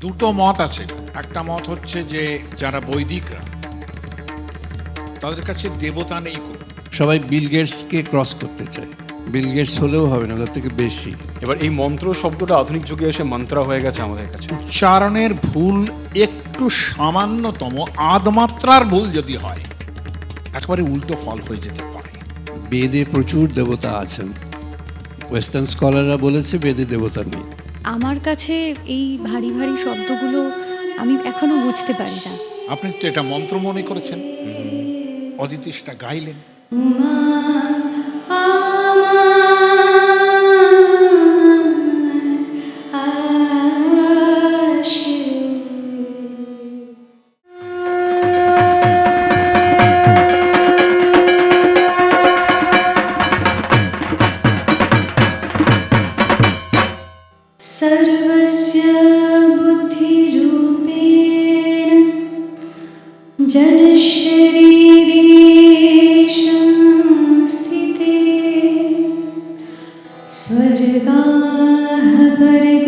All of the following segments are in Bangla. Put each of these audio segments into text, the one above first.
দুটো মত আছে। একটা মত হচ্ছে যে যারা বৈদিকরা তাদের কাছে দেবতা নেই সবাই বিল গেটসকে ক্রস করতে চায়। বিল গেটস হলেও হবে না তার থেকে বেশি। এবার এই মন্ত্র শব্দটা আধুনিক যুগে এসে মন্ত্রা হয়ে গেছে আমাদের কাছে। উচ্চারণের ভুল একটু সামান্যতম আদমাত্রার ভুল যদি হয় একেবারে উল্টো ফল হয়ে যেতে পারে। বেদে প্রচুর দেবতা আছেন। ওয়েস্টার্ন স্কলাররা বলেছে বেদে দেবতা নেই। আমার কাছে এই ভারী ভারী শব্দগুলো আমি এখনও বুঝতে পারি না। আপনি তো এটা মন্ত্র মনে করেছেন। অদিতি সেটা গাইলেন। Malare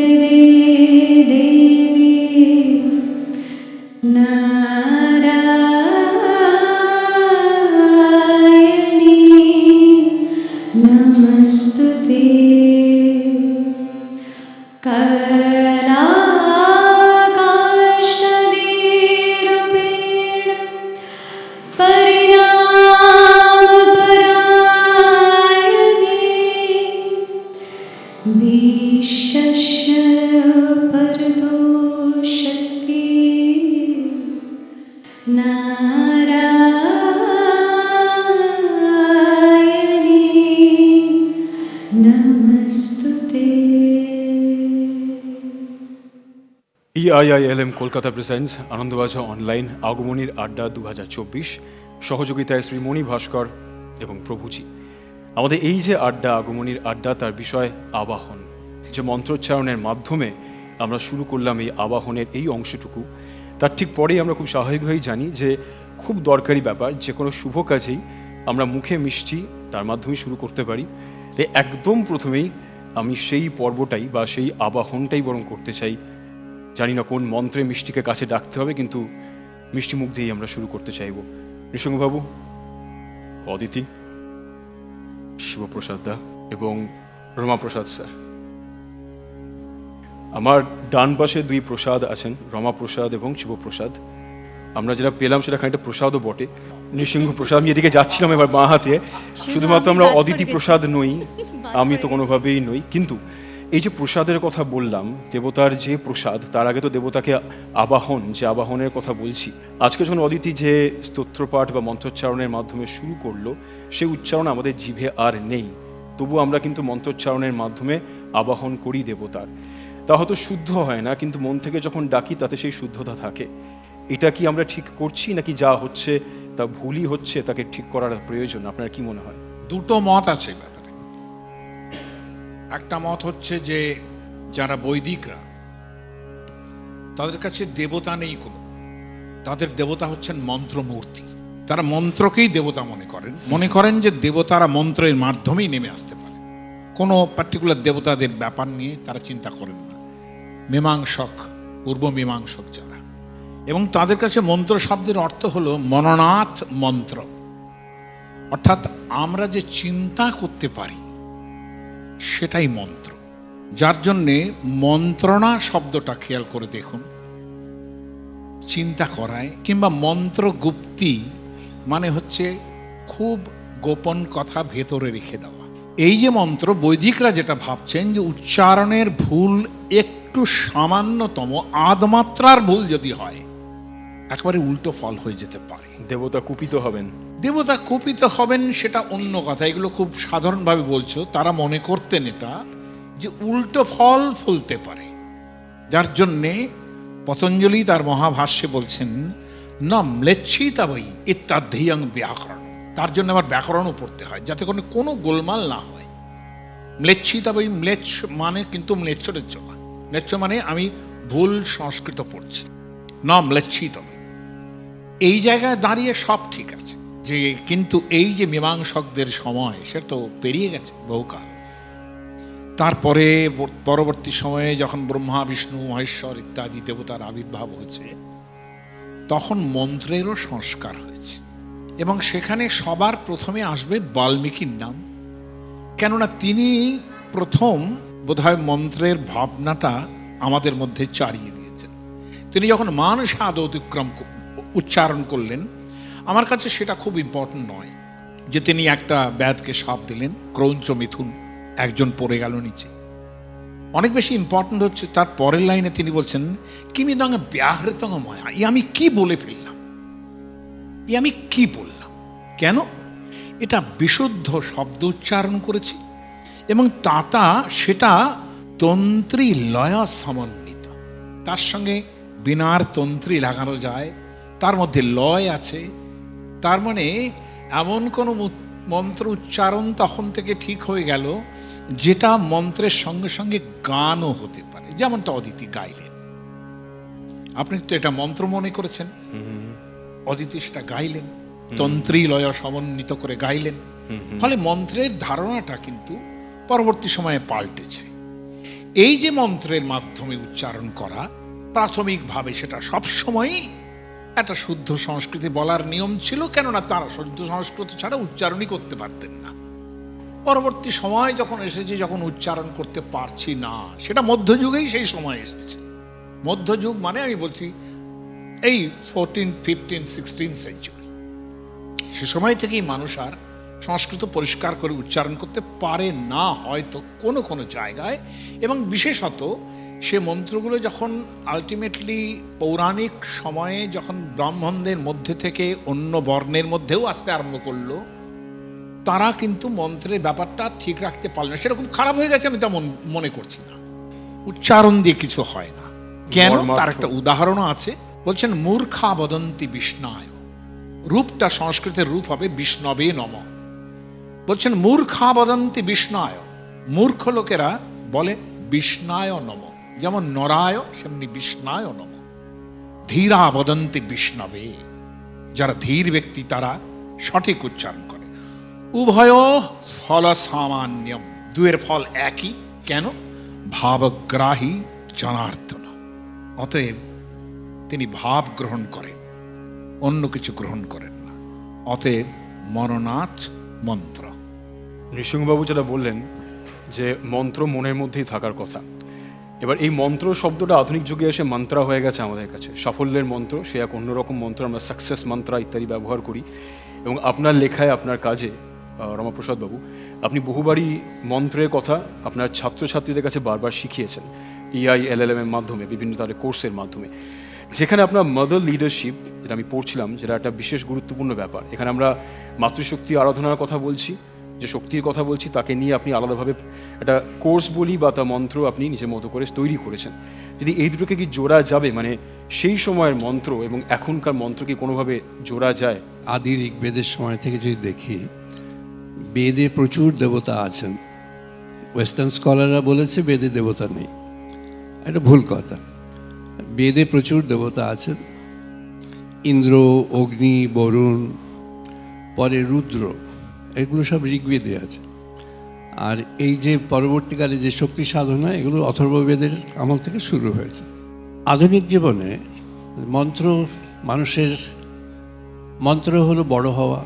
नारायणी नमस्तु ते EIILM Kolkata presents Anandabazar online আগমনীর আড্ডা দু সহযোগিতায় শ্রীমণি ভাস্কর এবং প্রভুজি আমাদের এই যে আড্ডা আগমনীর আড্ডা তার বিষয় আবাহন যে মন্ত্রোচ্চারণের মাধ্যমে আমরা শুরু করলাম এই আবাহনের এই অংশটুকু তার ঠিক পরেই আমরা খুব স্বাভাবিকভাবেই জানি যে খুব দরকারি ব্যাপার, যে কোনো শুভ কাজেই আমরা মুখে মিষ্টি তার মাধ্যমেই শুরু করতে পারি। তাই একদম প্রথমেই আমি সেই পর্বটাই বা সেই আবাহনটাই বরং করতে চাই। জানি না কোন মন্ত্রে মিষ্টিকে কাছে ডাকতে হবে, কিন্তু মিষ্টি মুখ দিয়েই আমরা শুরু করতে চাইব। নৃসিংহবাবু, অদিতি শিবপ্রসাদ দা এবং রমাপ্রসাদ স্যার। আমার ডান পাশে দুই প্রসাদ আছেন রমা প্রসাদ এবং শিবপ্রসাদ। আমরা যেটা পেলাম সেটা খানিকটা প্রসাদও বটে। নৃসিংহ প্রসাদ আমি এদিকে যাচ্ছিলাম এবার বাঁ হাতে। শুধুমাত্র আমরা অদিতি প্রসাদ নই আমি তো কোনোভাবেই নই। কিন্তু এই যে প্রসাদের কথা বললাম দেবতার যে প্রসাদ তার আগে তো দেবতাকে আবাহন যে আবাহনের কথা বলছি। আজকে যখন অদিতি যে স্তোত্রপাঠ বা মন্ত্রোচ্চারণের মাধ্যমে শুরু করল সেই উচ্চারণ আমাদের জিভে আর নেই। তবু আমরা কিন্তু মন্ত্রোচ্চারণের মাধ্যমে আবাহন করি দেবতার। তা হয়তো শুদ্ধ হয় না, কিন্তু মন থেকে যখন ডাকি তাতে সেই শুদ্ধতা থাকে। এটা কি আমরা ঠিক করছি নাকি যা হচ্ছে তা ভুলই হচ্ছে তাকে ঠিক করার প্রয়োজন? আপনার কি মনে হয়? দুটো মত আছে ব্যাপারে। একটা মত হচ্ছে যে, যারা বৈদিকরা, তাদের কাছে দেবতা নেই কোনো। তাদের দেবতা হচ্ছেন মন্ত্রমূর্তি। তারা মন্ত্রকেই দেবতা মনে করেন। মনে করেন যে দেবতারা মন্ত্রের মাধ্যমেই নেমে আসতে পারে। কোনো পার্টিকুলার দেবতাদের ব্যাপার নিয়ে তারা চিন্তা করেন না। মীমাংসক, পূর্ব মীমাংসক যারা। এবং তাদের কাছে মন্ত্র শব্দের অর্থ হলো মননাথ মন্ত্র। অর্থাৎ আমরা যে চিন্তা করতে পারি, সেটাই মন্ত্র। যার জন্যে মন্ত্রণা শব্দটা খেয়াল করে দেখুন। চিন্তা করায় কিংবা মন্ত্রগুপ্তি মানে হচ্ছে খুব গোপন কথা ভেতরে রেখে দেওয়া। এই যে মন্ত্র বৈদিকরা যেটা ভাবছেন যে উচ্চারণের ভুল একটু সামান্যতম আদমাত্রার ভুল যদি হয় একেবারে উল্টো ফল হয়ে যেতে পারে। দেবতা কুপিত হবেন। দেবতা কুপিত হবেন সেটা অন্য কথা এগুলো খুব সাধারণভাবে বলছো তারা মনে করতেন এটা যে উল্টো ফল ফলতে পারে। যার জন্যে পতঞ্জলি তার মহাভাষ্যে বলছেন ন ম্লেচ্ছিতা বই ইত্যাধিয়ং ব্যাকরণ। তার জন্য আবার ব্যাকরণও পড়তে হয় যাতে কোনো কোনো গোলমাল না হয়। ম্লেচ্ছিতা বই ম্লেচ্ছ মানে কিন্তু ম্লেচ্ছরের টেচ্ছ ম্লেচ্ছ মানে আমি ভুল সংস্কৃত পড়ছি। ন ম্লেচ্ছিত বই এই জায়গায় দাঁড়িয়ে সব ঠিক আছে। যে কিন্তু এই যে মীমাংসকদের সময়, সে তো পেরিয়ে গেছে বহুকাল। তারপরে পরবর্তী সময়ে যখন ব্রহ্মা, বিষ্ণু, মহেশ্বর ইত্যাদি দেবতার আবির্ভাব হয়েছে, তখন মন্ত্রেরও সংস্কার হয়েছে। এবং সেখানে সবার প্রথমে আসবে বাল্মীকির নাম। কেননা তিনি প্রথম বোধহয় মন্ত্রের ভাবনাটা আমাদের মধ্যে চারিয়ে দিয়েছেন। তিনি যখন মান স্বাদ অতিক্রম উচ্চারণ করলেন, আমার কাছে সেটা খুব ইম্পর্টেন্ট নয় যে তিনি একটা ব্যাধকে সাপ দিলেন, ক্রৌঞ্চ মিথুন একজন পড়ে গেল নিচে। অনেক বেশি ইম্পর্টেন্ট হচ্ছে, তার পরের লাইনে তিনি বলছেন কিমি দঙ্গ ব্যাহৃতঙ্গ ময়া ই আমি কি বলে ফেললাম? ই আমি কি বললাম? কেন? এটা বিশুদ্ধ শব্দ উচ্চারণ করেছি এবং তাতা সেটা তন্ত্রী লয় সমন্বিত। তার সঙ্গে বিনার তন্ত্রী লাগানো যায় তার মধ্যে লয় আছে। তার মানে এমন কোনো মন্ত্র উচ্চারণ তখন থেকে ঠিক হয়ে গেল যেটা মন্ত্রের সঙ্গে সঙ্গে গানও হতে পারে যেমনটা অদিতি গাইলেন। আপনি তো এটা মন্ত্র মনে করেছেন। অদিতি সেটা গাইলেন। তন্ত্রী লয় সমন্বিত করে গাইলেন। ফলে মন্ত্রের ধারণাটা কিন্তু পরবর্তী সময়ে পাল্টেছে। এই যে মন্ত্রের মাধ্যমে উচ্চারণ করা, প্রাথমিকভাবে সেটা সবসময়ই একটা শুদ্ধ সংস্কৃতি বলার নিয়ম ছিল, কেননা তারা শুদ্ধ সংস্কৃত ছাড়া উচ্চারণই করতে পারতেন না। পরবর্তী সময় যখন এসেছে, যখন উচ্চারণ করতে পারছি না, সেটা মধ্যযুগেই সেই সময় এসেছে। মধ্যযুগ মানে আমি বলছি এই ফোরটিন ফিফটিন সিক্সটিন সেঞ্চুরি সে সময় থেকেই মানুষ আর সংস্কৃত পরিষ্কার করে উচ্চারণ করতে পারে না হয়তো কোনো কোনো জায়গায়। এবং বিশেষত সে মন্ত্রগুলো যখন আলটিমেটলি পৌরাণিক সময়ে যখন ব্রাহ্মণদের মধ্যে থেকে অন্য বর্ণের মধ্যেও আসতে আরম্ভ করল তারা কিন্তু মন্ত্রের ব্যাপারটা ঠিক রাখতে পারল না। খুব খারাপ হয়ে গেছে আমি তা মনে করছি না। উচ্চারণ দিয়ে কিছু হয় না। কেন? তার একটা উদাহরণও আছে। বলছেন মূর্খা বদন্তি বিষ্ণায়। রূপটা সংস্কৃতের রূপ হবে বিষ্ণবে নম। বলছেন, মূর্খা বদন্তি বিষ্ণায়। মূর্খ লোকেরা বলে, বিষ্ণায় নম। যেমন নরায়, সেমনি বিষ্ণায় নম। ধীরা বদন্তি বিষ্ণবে, যারা ধীর ব্যক্তি তারা সঠিক উচ্চারণ করে। উভয় ফল সামান্যম দুয়ের ফল একই। কেন? ভাবগ্রাহী জনার্দন। অতএব তিনি ভাব গ্রহণ করেন, অন্য কিছু গ্রহণ করেন না। অতএব মননাথ মন্ত্র। নৃসিংহবাবু যেটা বললেন যে মন্ত্র মনের মধ্যেই থাকার কথা। এবার এই মন্ত্র শব্দটা আধুনিক যুগে এসে মন্ত্রা হয়ে গেছে আমাদের কাছে। সাফল্যের মন্ত্র, সে এক অন্যরকম মন্ত্র আমরা সাকসেস মন্ত্রা ইত্যাদি ব্যবহার করি। এবং আপনার লেখায়, আপনার কাজে রমাপ্রসাদ বাবু, আপনি বহুবারই মন্ত্রের কথা আপনার ছাত্রছাত্রীদের কাছে বারবার শিখিয়েছেন ইআই এলএলএম এর মাধ্যমে, বিভিন্ন তাদের কোর্সের মাধ্যমে। যেখানে আপনার মাদার লিডারশিপ যেটা আমি পড়ছিলাম, যেটা একটা বিশেষ গুরুত্বপূর্ণ ব্যাপার। এখানে আমরা মাতৃশক্তি আরাধনার কথা বলছি যে শক্তির কথা বলছি, তাকে নিয়ে আপনি আলাদাভাবে একটা কোর্স বলি বা তা মন্ত্র আপনি নিজের মতো করে তৈরি করেছেন। যদি এই দুটোকে কি জোড়া যাবে মানে সেই সময়ের মন্ত্র এবং এখনকার মন্ত্র কি কোনোভাবে জোড়া যায়? আদি ঋগ্বেদের সময় থেকে যদি দেখি, বেদে প্রচুর দেবতা আছেন। ওয়েস্টার্ন স্কলাররা বলেছে বেদে দেবতা নেই। এটা ভুল কথা। বেদে প্রচুর দেবতা আছেন। ইন্দ্র, অগ্নি, বরুণ, পরে রুদ্র। এগুলো সব ঋগ্বেদে আছে। আর এই যে পরবর্তীকালে যে শক্তি সাধনা, এগুলো অথর্ববেদের আমল থেকে শুরু হয়েছে। আধুনিক জীবনে মন্ত্র, মানুষের মন্ত্র হলো বড় হওয়া,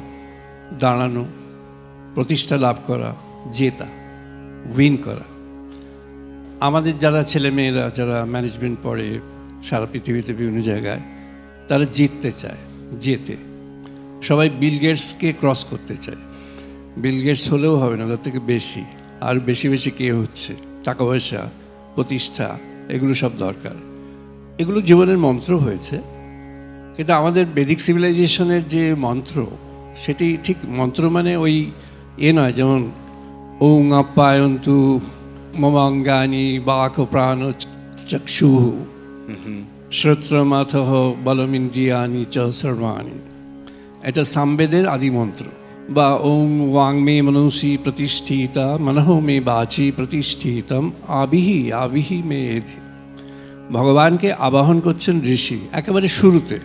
দাঁড়ানো, প্রতিষ্ঠা লাভ করা, জেতা, উইন করা। আমাদের যারা ছেলেমেয়েরা, যারা ম্যানেজমেন্ট পড়ে সারা পৃথিবীতে বিভিন্ন জায়গায়, তারা জিততে চায়, জেতে। সবাই বিল গেটসকে ক্রস করতে চায়। বিল গেটস হলেও হবে না তার থেকে বেশি। আর বেশি বেশি কে হচ্ছে? টাকা পয়সা প্রতিষ্ঠা এগুলো সব দরকার। এগুলো জীবনের মন্ত্র হয়েছে। কিন্তু আমাদের বেদিক সিভিলাইজেশনের যে মন্ত্র সেটি ঠিক মন্ত্র মানে ওই এ নয় যেমন ওং আপ্যায়ন্তু মমাঙ্গানি বাক প্রাণ চক্ষু শ্রোত্রমাথ বলমিন্দ্রিয়ানি চ সর্বাণি। এটা সামবেদের আদি মন্ত্র। বা ওং ওয়াং মে মনসি প্রতিষ্ঠিতা মনঃ মে বাচি প্রতিষ্ঠিতম আবিহি আবিহি মে ভগবানকে আবাহন করছেন ঋষি একেবারে শুরুতে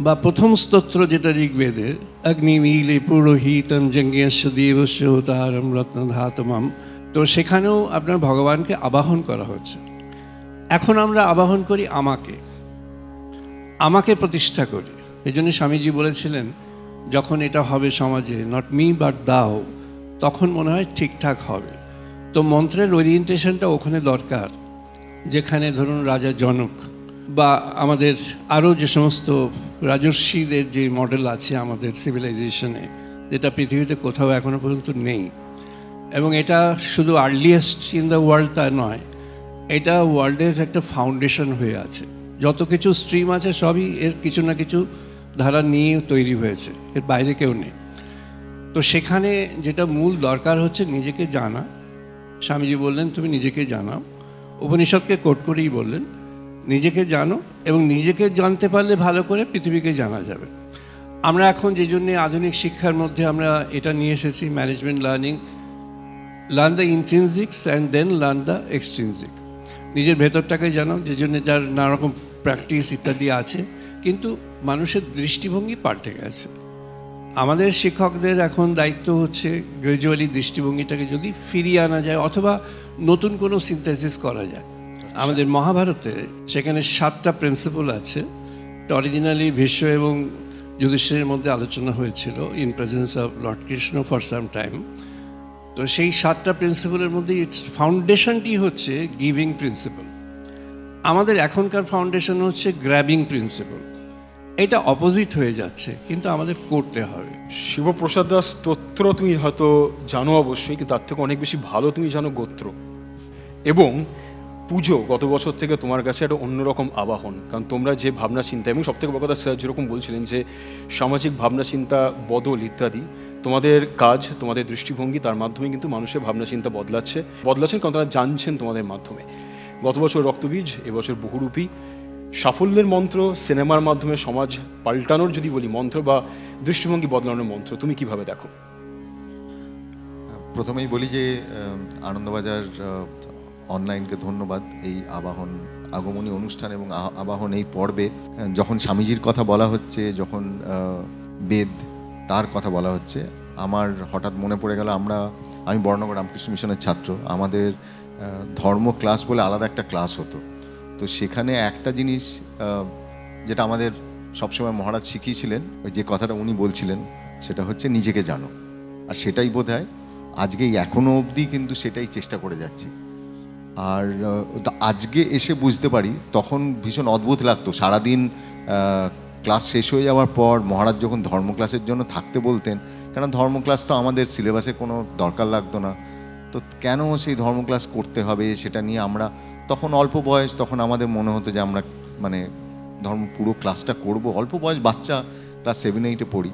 বা প্রথম স্তোত্র যেটা ঋগ্বেদের অগ্নিনীলে পুরোহিতম জঙ্গেশ দেবস্য হোতারম রত্নধাতমম তো সেখানেও আপনার ভগবানকে আবাহন করা হচ্ছে এখন আমরা আবাহন করি আমাকে আমাকে প্রতিষ্ঠা করি এই জন্য স্বামীজি বলেছিলেন যখন এটা হবে সমাজে নট মি বাট দাও তখন মনে হয় ঠিকঠাক হবে। তো মন্ত্রের ওরিয়েন্টেশনটা ওখানে দরকার, যেখানে ধরুন রাজা জনক, বা আমাদের আরও যে সমস্ত রাজস্বীদের যে মডেল আছে আমাদের সিভিলাইজেশনে যেটা পৃথিবীতে কোথাও এখনও পর্যন্ত নেই। এবং এটা শুধু আর্লিয়েস্ট ইন দ্য ওয়ার্ল্ড তা নয়, এটা ওয়ার্ল্ডের একটা ফাউন্ডেশন হয়ে আছে। যত কিছু স্ট্রিম আছে সবই এর কিছু না কিছু ধারা নিয়ে তৈরি হয়েছে, এর বাইরে কেউ নেই। তো সেখানে যেটা মূল দরকার হচ্ছে নিজেকে জানা। স্বামীজি বললেন, তুমি নিজেকে জানাও। উপনিষদকে কোট করেই বললেন, নিজেকে জানো এবং নিজেকে জানতে পারলে ভালো করে পৃথিবীকে জানা যাবে। আমরা এখন যে জন্যে আধুনিক শিক্ষার মধ্যে আমরা এটা নিয়ে এসেছি, management learning learn the intrinsics and then learn the extrinsic নিজের ভেতরটাকে জানো, যে জন্য যার নানা রকম প্র্যাকটিস ইত্যাদি আছে। কিন্তু মানুষের দৃষ্টিভঙ্গি পাল্টে গেছে। আমাদের শিক্ষকদের এখন দায়িত্ব হচ্ছে গ্রাজুয়ালি দৃষ্টিভঙ্গিটাকে যদি ফিরিয়ে আনা যায় অথবা নতুন কোনো সিনথেসিস করা যায়। আমাদের মহাভারতে সেখানে সাতটা প্রিন্সিপল আছে। অরিজিনালি ভীষ্ম এবং যুধিষ্ঠিরের মধ্যে আলোচনা হয়েছিল in presence of Lord Krishna for some time তো সেই সাতটা প্রিন্সিপালের মধ্যে ইটস ফাউন্ডেশনটি হচ্ছে গিভিং প্রিন্সিপাল আমাদের এখনকার ফাউন্ডেশন হচ্ছে গ্র্যাবিং প্রিন্সিপাল এটা অপোজিট হয়ে যাচ্ছে, কিন্তু আমাদের করতে হবে। শিবপ্রসাদ দাস স্তোত্র তুমি হয়তো জানো অবশ্যই, কিন্তু তার থেকে অনেক বেশি ভালো তুমি জানো গোত্র। এবং পুজো গত বছর থেকে তোমার কাছে একটা অন্যরকম আবাহন, কারণ তোমরা যে ভাবনা চিন্তা, এবং সব থেকে বড় কথা স্যার যেরকম বলছিলেন যে সামাজিক ভাবনা চিন্তা, বদল ইত্যাদি, তোমাদের কাজ, তোমাদের দৃষ্টিভঙ্গি, তার মাধ্যমে কিন্তু মানুষের ভাবনা চিন্তা বদলাচ্ছে। বদলাচ্ছেন কারণ তারা জানছেন তোমাদের মাধ্যমে। গত বছর রক্তবীজ, এবছর বহুরূপী সাফল্যের মন্ত্র সিনেমার মাধ্যমে সমাজ পাল্টানোর যদি বলি মন্ত্র বা দৃষ্টিভঙ্গি বদলানোর মন্ত্র, তুমি কীভাবে দেখো? প্রথমেই বলি যে আনন্দবাজার অনলাইনকে ধন্যবাদ। এই আবাহন, আগমনী অনুষ্ঠান এবং আবাহন এই পর্বে যখন স্বামীজির কথা বলা হচ্ছে, যখন বেদ তার কথা বলা হচ্ছে, আমার হঠাৎ মনে পড়ে গেল আমরা, আমি বর্ণগর রামকৃষ্ণ মিশনের ছাত্র। আমাদের ধর্ম ক্লাস বলে আলাদা একটা ক্লাস হতো। তো সেখানে একটা জিনিস যেটা আমাদের সবসময় মহারাজ শিখিয়েছিলেন, ওই যে কথাটা উনি বলছিলেন, সেটা হচ্ছে নিজেকে জানো। আর সেটাই বোধ হয় আজকে এখনও অবধি কিন্তু সেটাই চেষ্টা করে যাচ্ছি। আর আজকে এসে বুঝতে পারি, তখন ভীষণ অদ্ভুত লাগতো। সারাদিন ক্লাস শেষ হয়ে যাওয়ার পর মহারাজ যখন ধর্ম ক্লাসের জন্য থাকতে বলতেন, কেন ধর্ম ক্লাস তো আমাদের সিলেবাসে কোনো দরকার লাগতো না, তো কেন সেই ধর্ম ক্লাস করতে হবে সেটা নিয়ে আমরা তখন অল্প বয়স, তখন আমাদের মনে হতো যে আমরা মানে ধর্ম পুরো ক্লাসটা করব। অল্প বয়স, বাচ্চা ক্লাস সেভেন এইটে পড়ি।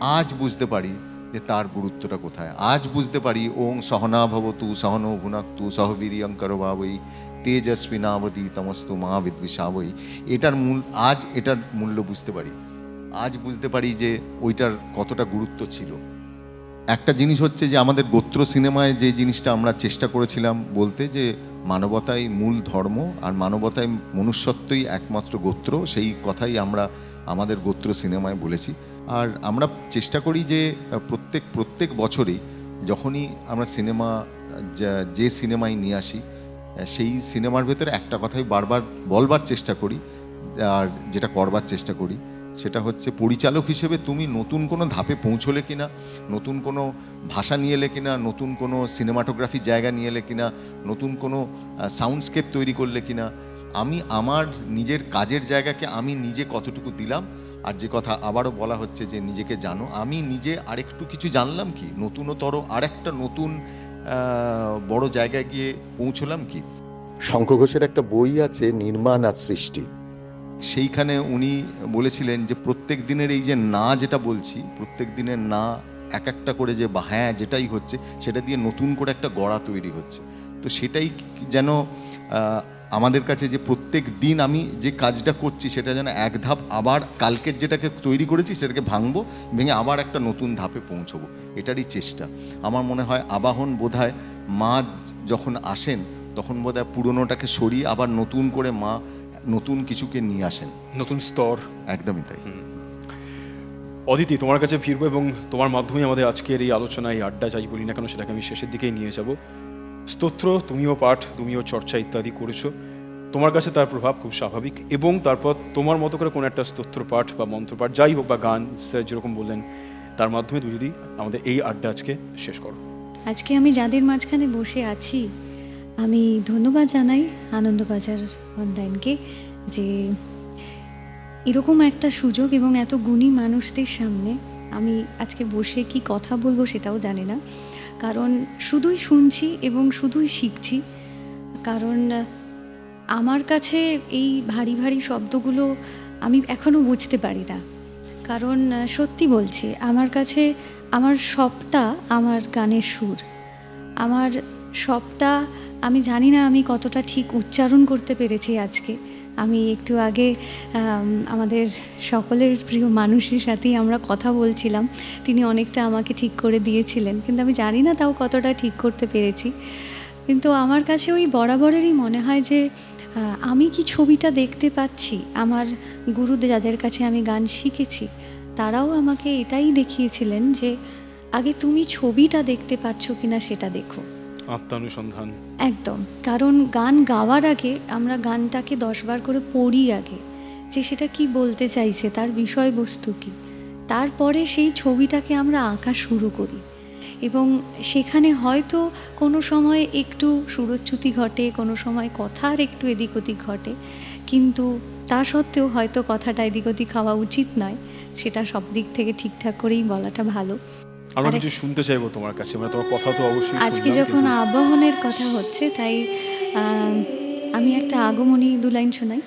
আজ বুঝতে পারি যে তার গুরুত্বটা কোথায়। আজ বুঝতে পারি, ওং সহনা ভবতু সহন ভুনাক্তু সহবীরিয়ঙ্কর বাবই তেজস্বী নাবতী তমস্তু মা বিদ্বিষাবই এটার মূল, আজ এটার মূল্য বুঝতে পারি। আজ বুঝতে পারি যে ওইটার কতটা গুরুত্ব ছিল। একটা জিনিস হচ্ছে যে আমাদের গোত্র সিনেমায় যে জিনিসটা আমরা চেষ্টা করেছিলাম বলতে যে মানবতাই মূল ধর্ম আর মানবতাই মনুষ্যত্বই একমাত্র গোত্র, সেই কথাই আমরা আমাদের গোত্র সিনেমায় বলেছি। আর আমরা চেষ্টা করি যে প্রত্যেক প্রত্যেক বছরই যখনই আমরা সিনেমা, যে সিনেমায় নিয়ে আসি, সেই সিনেমার ভেতরে একটা কথাই বারবার বলবার চেষ্টা করি, আর যেটা করবার চেষ্টা করি। সেটা হচ্ছে পরিচালক হিসেবে তুমি নতুন কোনো ধাপে পৌঁছলে কিনা, নতুন কোনো ভাষা নিয়ে এলে কিনা, নতুন কোনো সিনেমাটোগ্রাফির জায়গা নিয়ে এলে কিনা, নতুন কোনো সাউন্ডস্কেপ তৈরি করলে কিনা, আমি আমার নিজের কাজের জায়গাকে আমি নিজে কতটুকু দিলাম, আর যে কথা আবারও বলা হচ্ছে যে নিজেকে জানো, আমি নিজে আরেকটু কিছু জানলাম কি? নতুনতর আরেকটা নতুন বড় জায়গায় গিয়ে পৌঁছলাম কি? শঙ্খ ঘোষের একটা বই আছে, নির্মাণ আর সৃষ্টি। সেইখানে উনি বলেছিলেন যে প্রত্যেক দিনের এই যে না যেটা বলছি, প্রত্যেক দিনের না এক একটা করে যে বা হ্যাঁ যেটাই হচ্ছে, সেটা দিয়ে নতুন করে একটা গড়া তৈরি হচ্ছে। তো সেটাই যেন আমাদের কাছে যে প্রত্যেক দিন আমি যে কাজটা করছি, সেটা যেন এক ধাপ আবার কালকের যেটাকে তৈরি করেছি, সেটাকে ভাঙবো, ভেঙে আবার একটা নতুন ধাপে পৌঁছবো। এটারই চেষ্টা। আমার মনে হয় আবাহন বোধহয় মা যখন আসেন, তখন বোধহয় পুরনোটাকে সরিয়ে আবার নতুন করে মা নতুন কিছুকে নিয়ে আসেন। নতুন স্তর। একদমই তাই। অদিতি তোমার কাছে ফিরবো এবং তোমার মাধ্যমে আমাদের আজকের এই আলোচনা এই আড্ডা যাই বলি না কেন সেটাকে আমি শেষের দিকেই নিয়ে যাব। স্তোত্র তুমিও পাঠ তুমিও চর্চা ইত্যাদি করেছ। তোমার কাছে তার প্রভাব খুব স্বাভাবিক এবং তারপর তোমার মতো করে কোনো একটা স্তোত্র পাঠ বা মন্ত্র পাঠ যাই হোক বা গান স্যার যেরকম বললেন তার মাধ্যমে তুমি যদি আমাদের এই আড্ডা আজকে শেষ করো। আজকে আমি যাদের মাঝখানে বসে আছি আমি ধন্যবাদ জানাই আনন্দবাজার অনলাইনকে যে এরকম একটা সুযোগ এবং এত গুণী মানুষদের সামনে আমি আজকে বসে কি কথা বলব সেটাও জানি না। কারণ শুধুই শুনছি এবং শুধুই শিখছি। কারণ আমার কাছে এই ভারী ভারী শব্দগুলো আমি এখনও বুঝতে পারি না। কারণ সত্যি বলছি, আমার কাছে আমার সবটা আমার গানের সুর। আমার সবটা আমি জানি না আমি কতটা ঠিক উচ্চারণ করতে পেরেছি আজকে। আমি একটু আগে আমাদের সকলের প্রিয় মানুষের সাথেই আমরা কথা বলছিলাম। তিনি অনেকটা আমাকে ঠিক করে দিয়েছিলেন, কিন্তু আমি জানি না তাও কতটা ঠিক করতে পেরেছি। কিন্তু আমার কাছে ওই বরাবরেরই মনে হয় যে আমি কি ছবিটা দেখতে পাচ্ছি? আমার গুরু যাদের কাছে আমি গান শিখেছি। তারাও আমাকে এটাই দেখিয়েছিলেন যে, আগে তুমি ছবিটা দেখতে পাচ্ছ কিনা সেটা দেখো। আত্মানুসন্ধান। একদম। কারণ গান গাওয়ার আগে আমরা গানটাকে দশবার করে পড়ি আগে যে সেটা কি বলতে চাইছে, তার বিষয়বস্তু কি। তারপরে সেই ছবিটাকে আমরা আঁকা শুরু করি। এবং সেখানে হয়তো কোনো সময় একটু সুরচ্যুতি ঘটে, কোনো সময় কথার একটু এদিক ওদিক ঘটে। কিন্তু তা সত্ত্বেও হয়তো কথাটা এদিক ওদিক হওয়া উচিত নয়। সেটা সব দিক থেকে ঠিকঠাক করেই বলাটা ভালো। আমরা আরে- কিছু শুনতে চাইব তোমার কাছে মানে তোমার কথা তো অবশ্যই আজকে যখন আবাহনের কথা হচ্ছে তাই আমি একটা আগমনী দু লাইন শোনাই।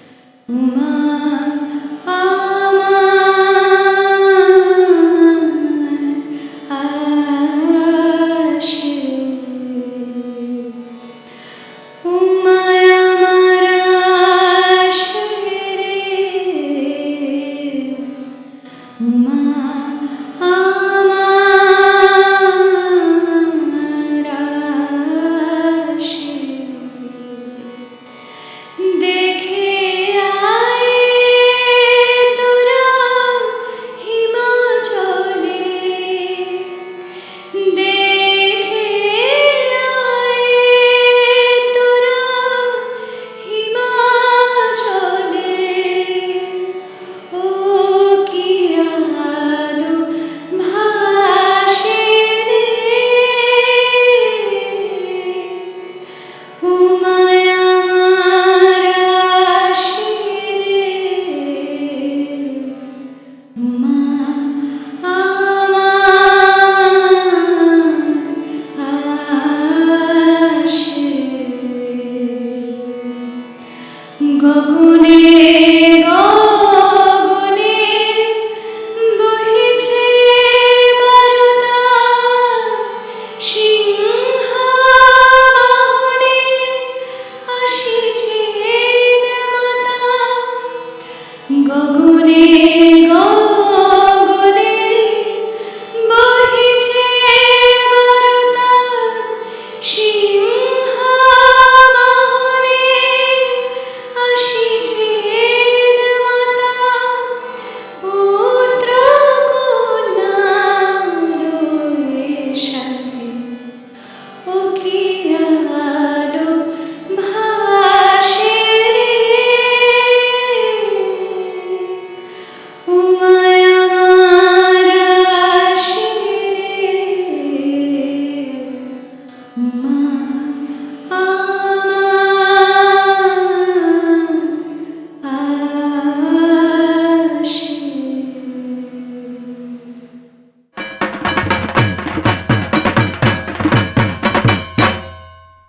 গগনে